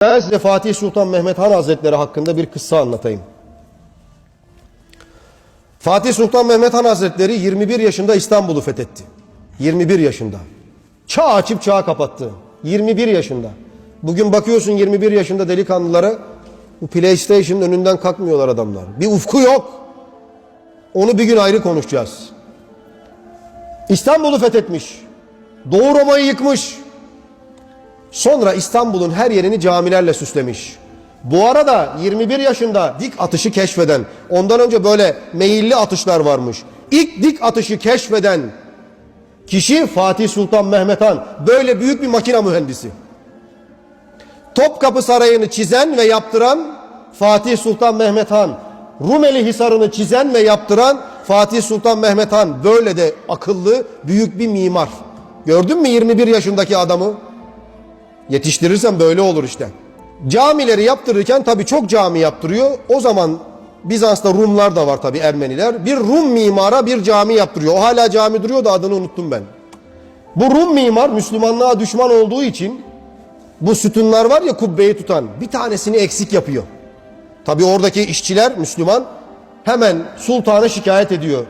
Ben size Fatih Sultan Mehmet Han Hazretleri hakkında bir kıssa anlatayım. Fatih Sultan Mehmet Han Hazretleri 21 yaşında İstanbul'u fethetti. 21 yaşında. Çağ açıp çağ kapattı. 21 yaşında. Bugün bakıyorsun 21 yaşında delikanlılara bu PlayStation'ın önünden kalkmıyorlar adamlar. Bir ufku yok. Onu bir gün ayrı konuşacağız. İstanbul'u fethetmiş. Doğu Roma'yı yıkmış. Sonra İstanbul'un her yerini camilerle süslemiş. Bu arada 21 yaşında dik atışı keşfeden, ondan önce böyle meyilli atışlar varmış. İlk dik atışı keşfeden kişi Fatih Sultan Mehmet Han. Böyle büyük bir makina mühendisi. Topkapı Sarayı'nı çizen ve yaptıran Fatih Sultan Mehmet Han. Rumeli Hisarı'nı çizen ve yaptıran Fatih Sultan Mehmet Han. Böyle de akıllı, büyük bir mimar. Gördün mü 21 yaşındaki adamı? Yetiştirirsen böyle olur işte. Camileri yaptırırken tabii çok cami yaptırıyor. O zaman Bizans'ta Rumlar da var tabii Ermeniler. Bir Rum mimara bir cami yaptırıyor. O hala cami duruyor da adını unuttum ben. Bu Rum mimar Müslümanlığa düşman olduğu için bu sütunlar var ya kubbeyi tutan bir tanesini eksik yapıyor. Tabii oradaki işçiler Müslüman hemen sultana şikayet ediyor.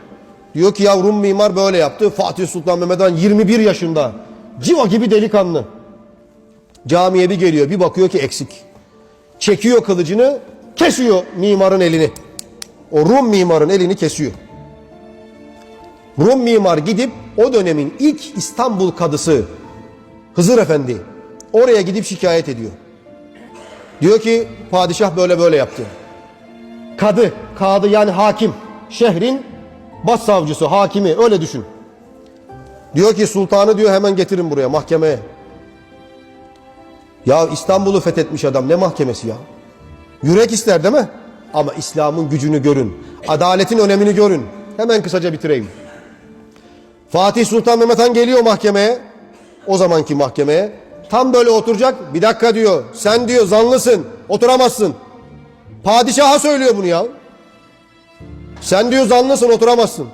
Diyor ki ya Rum mimar böyle yaptı. Fatih Sultan Mehmet Han 21 yaşında. Civa gibi delikanlı. Camiye bir geliyor bir bakıyor ki eksik. Çekiyor kılıcını kesiyor mimarın elini. O Rum mimarın elini kesiyor. Rum mimar gidip o dönemin ilk İstanbul kadısı Hızır Efendi oraya gidip şikayet ediyor. Diyor ki padişah böyle böyle yaptı. Kadı, kadı yani hakim, şehrin başsavcısı, hakimi öyle düşün. Diyor ki sultanı diyor hemen getirin buraya mahkemeye. Ya İstanbul'u fethetmiş adam ne mahkemesi ya? Yürek ister değil mi? Ama İslam'ın gücünü görün. Adaletin önemini görün. Hemen kısaca bitireyim. Fatih Sultan Mehmet Han geliyor mahkemeye. O zamanki mahkemeye. Tam böyle oturacak. Bir dakika diyor. Sen diyor zanlısın. Oturamazsın. Padişaha söylüyor bunu ya. Sen diyor zanlısın oturamazsın.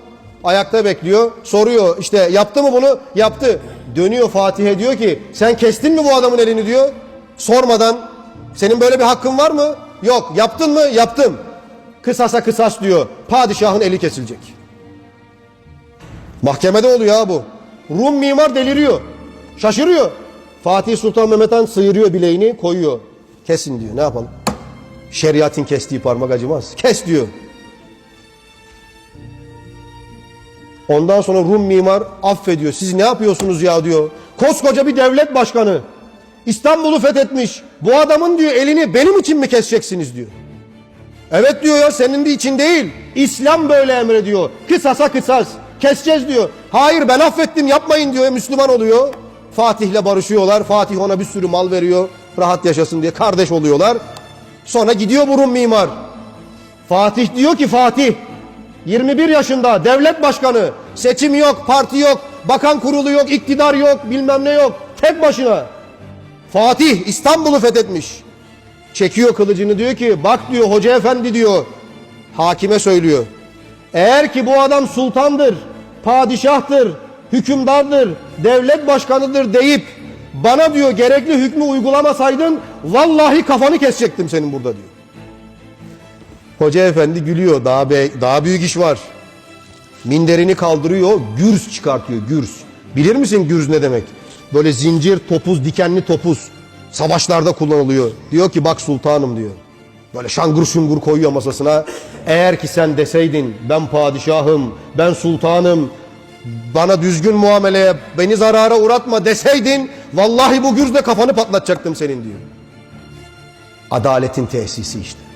Ayakta bekliyor. Soruyor işte yaptı mı bunu? Yaptı. Dönüyor Fatih'e diyor ki sen kestin mi bu adamın elini diyor. Sormadan senin böyle bir hakkın var mı? Yok. Yaptın mı? Yaptım. Kısasa kısas diyor. Padişahın eli kesilecek. Mahkemede oluyor ha bu. Rum mimar deliriyor. Şaşırıyor. Fatih Sultan Mehmet Han sıyırıyor bileğini koyuyor. Kesin diyor. Ne yapalım? Şeriatın kestiği parmak acımaz. Kes diyor. Ondan sonra Rum mimar affediyor. Siz ne yapıyorsunuz ya diyor. Koskoca bir devlet başkanı. İstanbul'u fethetmiş. Bu adamın diyor elini benim için mi keseceksiniz diyor. Evet diyor ya senin de için değil. İslam böyle emrediyor. Kısasa kısas. Keseceğiz diyor. Hayır ben affettim yapmayın diyor. Müslüman oluyor. Fatih'le barışıyorlar. Fatih ona bir sürü mal veriyor. Rahat yaşasın diye kardeş oluyorlar. Sonra gidiyor bu Rum mimar. Fatih diyor ki Fatih 21 yaşında devlet başkanı seçim yok parti yok bakan kurulu yok iktidar yok bilmem ne yok tek başına. Fatih İstanbul'u fethetmiş. Çekiyor kılıcını diyor ki bak diyor hoca efendi diyor hakime söylüyor. Eğer ki bu adam sultandır, padişahtır, hükümdardır, devlet başkanıdır deyip bana diyor gerekli hükmü uygulamasaydın vallahi kafanı kesecektim senin burada diyor. Hoca efendi gülüyor. Daha, be, daha büyük iş var. Minderini kaldırıyor. Gürz çıkartıyor. Gürz. Bilir misin gürz ne demek? Böyle zincir, topuz, dikenli topuz. Savaşlarda kullanılıyor. Diyor ki bak sultanım diyor. Böyle şangur şungur koyuyor masasına. Eğer ki sen deseydin ben padişahım, ben sultanım, bana düzgün muameleye, beni zarara uğratma deseydin vallahi bu gürzle kafanı patlatacaktım senin diyor. Adaletin tesisi işte.